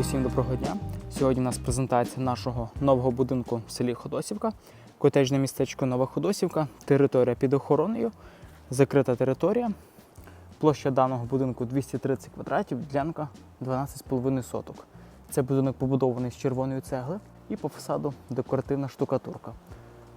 Усім доброго дня. Сьогодні у нас презентація нашого нового будинку в селі Ходосівка. Котежне містечко Нова Ходосівка, територія під охороною, закрита територія. Площа даного будинку 230 квадратів, ділянка 12,5 соток. Це будинок побудований з червоної цегли і по фасаду декоративна штукатурка.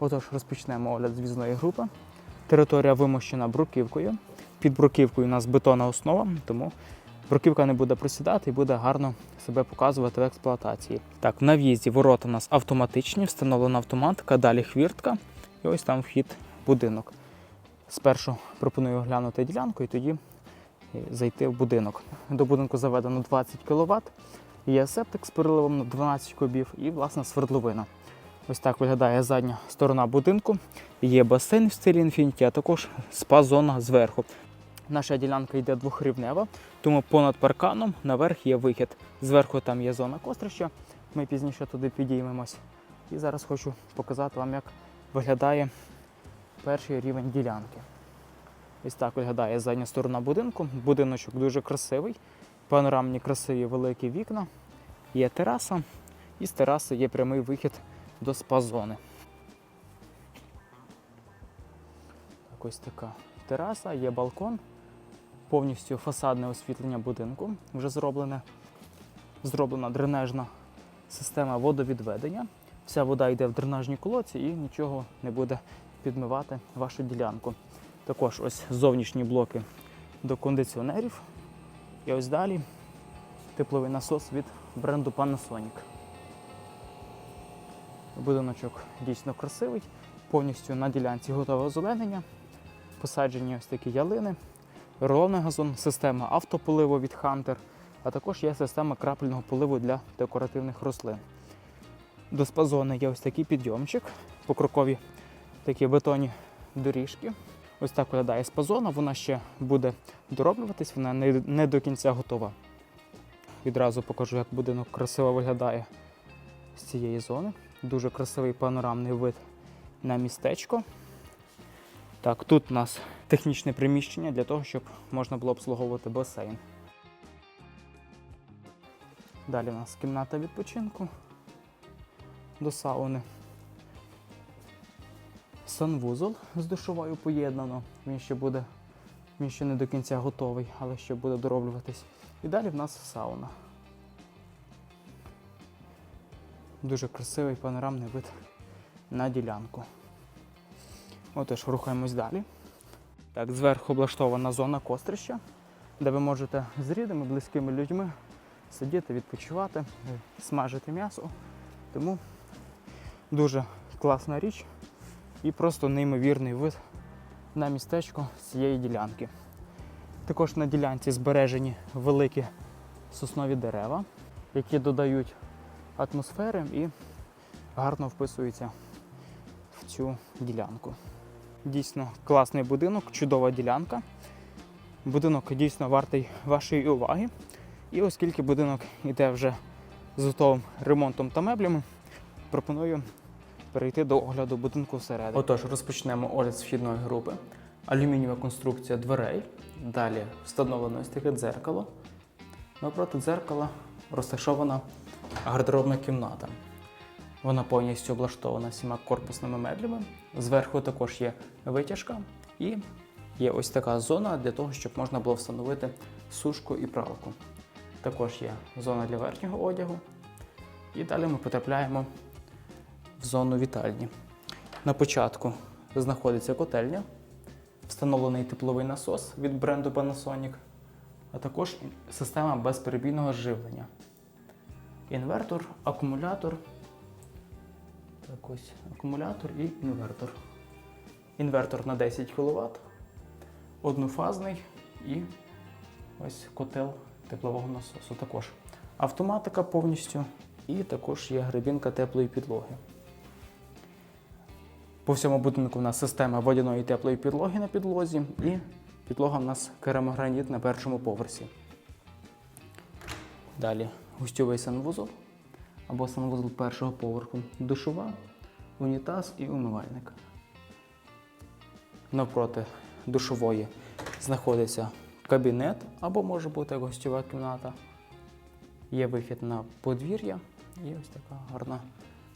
Отож, розпочнемо огляд з в'їзної групи. Територія вимощена бруківкою. Під бруківкою у нас бетонна основа, тому бруківка не буде просідати і буде гарно себе показувати в експлуатації. Так, на в'їзді ворота у нас автоматичні, встановлена автоматика, далі хвіртка, і ось там вхід в будинок. Спершу пропоную оглянути ділянку і тоді е, зайти в будинок. До будинку заведено 20 кВт, є септик з переливом на 12 кубів і власна свердловина. Ось так виглядає задня сторона будинку. Є басейн в стилі Infinity, а також спа-зона зверху. Наша ділянка йде двохрівнева, тому понад парканом наверх є вихід. Зверху там є зона кострища. Ми пізніше туди підіймемось. І зараз хочу показати вам, як виглядає перший рівень ділянки. Ось так виглядає задня сторона будинку. Будиночок дуже красивий. Панорамні красиві великі вікна. Є тераса, і з тераси є прямий вихід до спа-зони. Так, ось така тераса, є балкон, повністю фасадне освітлення будинку вже зроблене. Зроблена дренажна система водовідведення. Вся вода йде в дренажні колодці і нічого не буде підмивати вашу ділянку. Також ось зовнішні блоки до кондиціонерів. І ось далі тепловий насос від бренду Panasonic. Будиночок дійсно красивий, повністю на ділянці готове озеленення. Посаджені ось такі ялини, рулонний газон, система автополиву від Hunter, а також є система крапельного поливу для декоративних рослин. До спазони є ось такий підйомчик, покрокові такі бетонні доріжки. Ось так виглядає спазона, вона ще буде дороблюватись, вона не, до кінця готова. Відразу покажу, як будинок красиво виглядає з цієї зони. Дуже красивий панорамний вид на містечко. Так, тут у нас технічне приміщення для того, щоб можна було обслуговувати басейн. Далі у нас кімната відпочинку до сауни. Санвузол з душовою поєднано. Він ще буде, він ще не до кінця готовий, але ще буде дороблюватись. І далі в нас сауна. Дуже красивий панорамний вид на ділянку. Отож, рухаємось далі. Так, зверху облаштована зона кострища, де ви можете з рідними, близькими людьми сидіти, відпочивати, смажити м'ясо. Тому дуже класна річ і просто неймовірний вид на містечко з цієї ділянки. Також на ділянці збережені великі соснові дерева, які додають атмосфери і гарно вписуються в цю ділянку. Дійсно класний будинок, чудова ділянка. Будинок дійсно вартий вашої уваги. І оскільки будинок йде вже з готовим ремонтом та меблями, пропоную перейти до огляду будинку всередині. Отож, розпочнемо огляд з вхідної групи. Алюмінієва конструкція дверей. Далі встановлено ось таке дзеркало. Навпроти дзеркала розташована гардеробна кімната. Вона повністю облаштована всіма корпусними меблями. Зверху також є витяжка і є ось така зона для того, щоб можна було встановити сушку і пралку. Також є зона для верхнього одягу. І далі ми потрапляємо в зону вітальні. На початку знаходиться котельня, встановлений тепловий насос від бренду Panasonic, а також система безперебійного живлення. Інвертор, акумулятор. Так ось акумулятор і інвертор. Інвертор на 10 кВт, однофазний і ось котел теплового насосу. Також автоматика повністю і також є гребінка теплої підлоги. По всьому будинку у нас система водяної теплої підлоги на підлозі і підлога у нас керамограніт на першому поверсі. Далі гостьовий санвузол або санвузол першого поверху, душова, унітаз і умивальник. Навпроти душової знаходиться кабінет або може бути гостьова кімната. Є вихід на подвір'я і ось така гарна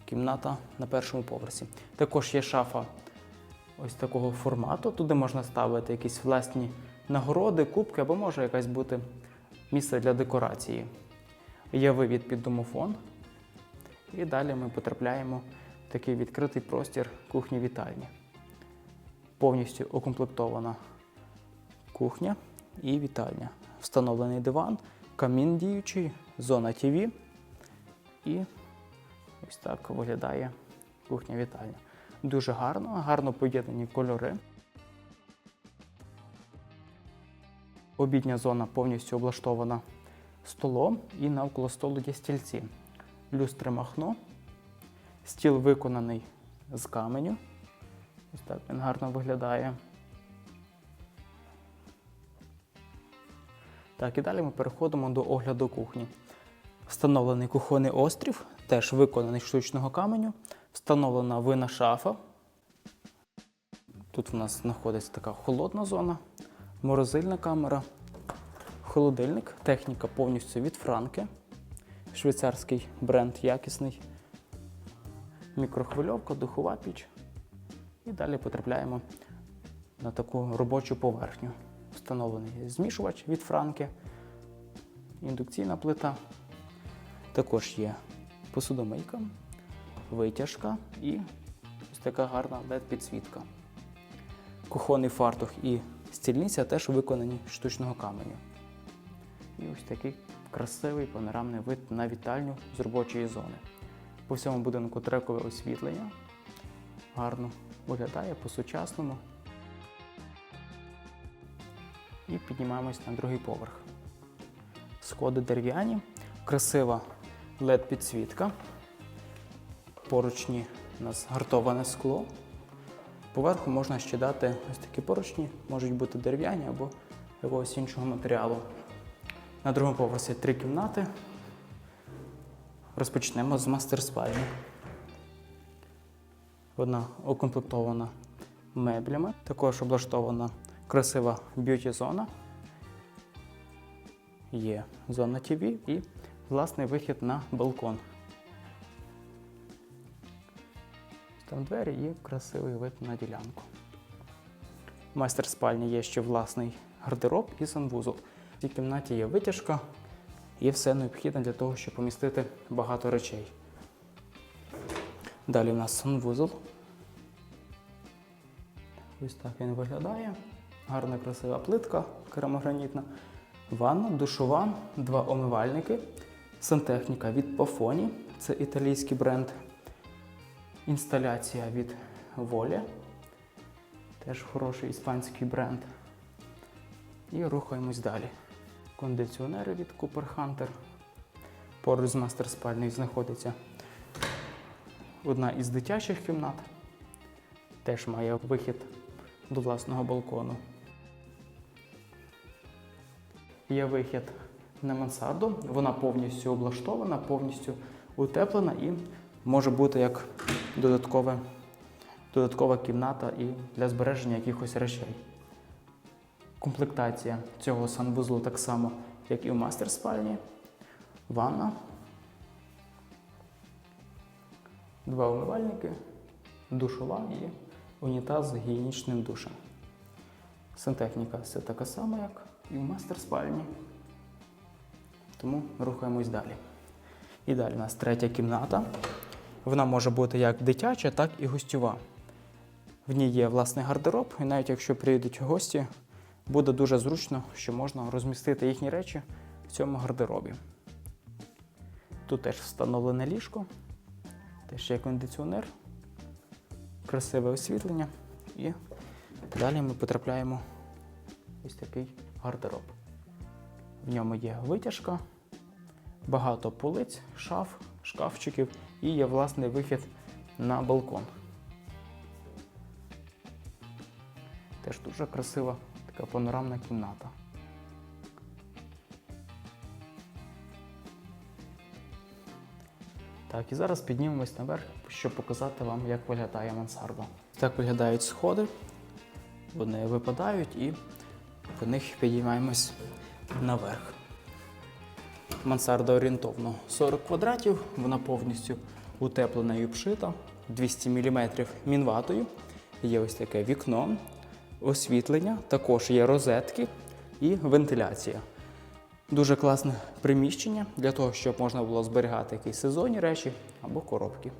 кімната на першому поверсі. Також є шафа ось такого формату. Туди можна ставити якісь власні нагороди, кубки або може якась бути місце для декорації. Є вивід під домофон. І далі ми потрапляємо в такий відкритий простір кухні-вітальні. Повністю укомплектована кухня і вітальня. Встановлений диван, камін діючий, зона ТВ. І ось так виглядає кухня-вітальня. Дуже гарно, гарно поєднані кольори. Обідня зона повністю облаштована столом і навколо столу є стільці. Люстри махно. Стіл виконаний з каменю. Ось так він гарно виглядає. Так, і далі ми переходимо до огляду кухні. Встановлений кухонний острів, теж виконаний з штучного каменю. Встановлена винна шафа. Тут в нас знаходиться така холодна зона, морозильна камера, холодильник, техніка повністю від Франки. Швейцарський бренд якісний. Мікрохвильовка, духова піч. І далі потрапляємо на таку робочу поверхню. Встановлений змішувач від Франки, індукційна плита. Також є посудомийка, витяжка і ось така гарна LED-підсвітка. Кухонний фартух і стільниця теж виконані штучного каменю. І ось такий красивий панорамний вид на вітальню з робочої зони. По всьому будинку трекове освітлення. Гарно виглядає по-сучасному. І піднімаємось на другий поверх. Сходи дерев'яні, красива LED-підсвітка. Поручні у нас гартоване скло. Поверху можна ще дати ось такі поручні, можуть бути дерев'яні або якогось іншого матеріалу. На другому поверсі три кімнати. Розпочнемо з мастер-спальні. Одна укомплектована меблями, також облаштована красива б'юті-зона. Є зона ТВ і власний вихід на балкон. Там двері і красивий вид на ділянку. В майстер-спальні є ще власний гардероб і санвузол. Цій кімнаті є витяжка і все необхідне для того, щоб помістити багато речей. Далі у нас санвузол. Ось так він виглядає. Гарна красива плитка керамогранітна. Ванна, душова, два омивальники, сантехніка від Pafoni, це італійський бренд. Інсталяція від Волі, теж хороший іспанський бренд. І рухаємось далі. Кондиціонери від Cooper Hunter. Поруч з мастер спальнею знаходиться одна із дитячих кімнат. Теж має вихід до власного балкону. Є вихід на мансарду. Вона повністю облаштована, повністю утеплена і може бути як додаткове, додаткова кімната і для збереження якихось речей. Комплектація цього санвузлу так само, як і в мастер спальні. Ванна. Два умивальники, душова і унітаз з гігієнічним душем. Сантехніка все така сама, як і в мастер спальні. Тому рухаємось далі. І далі у нас третя кімната. Вона може бути як дитяча, так і гостьова. В ній є власний гардероб, і навіть якщо приїдуть гості, буде дуже зручно, що можна розмістити їхні речі в цьому гардеробі. Тут теж встановлене ліжко, теж є кондиціонер, красиве освітлення. І далі ми потрапляємо в ось такий гардероб. В ньому є витяжка, багато полиць, шаф, шкафчиків і є власний вихід на балкон. Теж дуже красива така панорамна кімната. Так, і зараз піднімемось наверх, щоб показати вам, як виглядає мансарда. Так виглядають сходи. Вони випадають і по них підіймаємось наверх. мансарда орієнтовно 40 квадратів. Вона повністю утеплена і обшита 200 мм мінватою. Є ось таке вікно, освітлення, також є розетки і вентиляція. Дуже класне приміщення для того, щоб можна було зберігати якісь сезонні речі або коробки.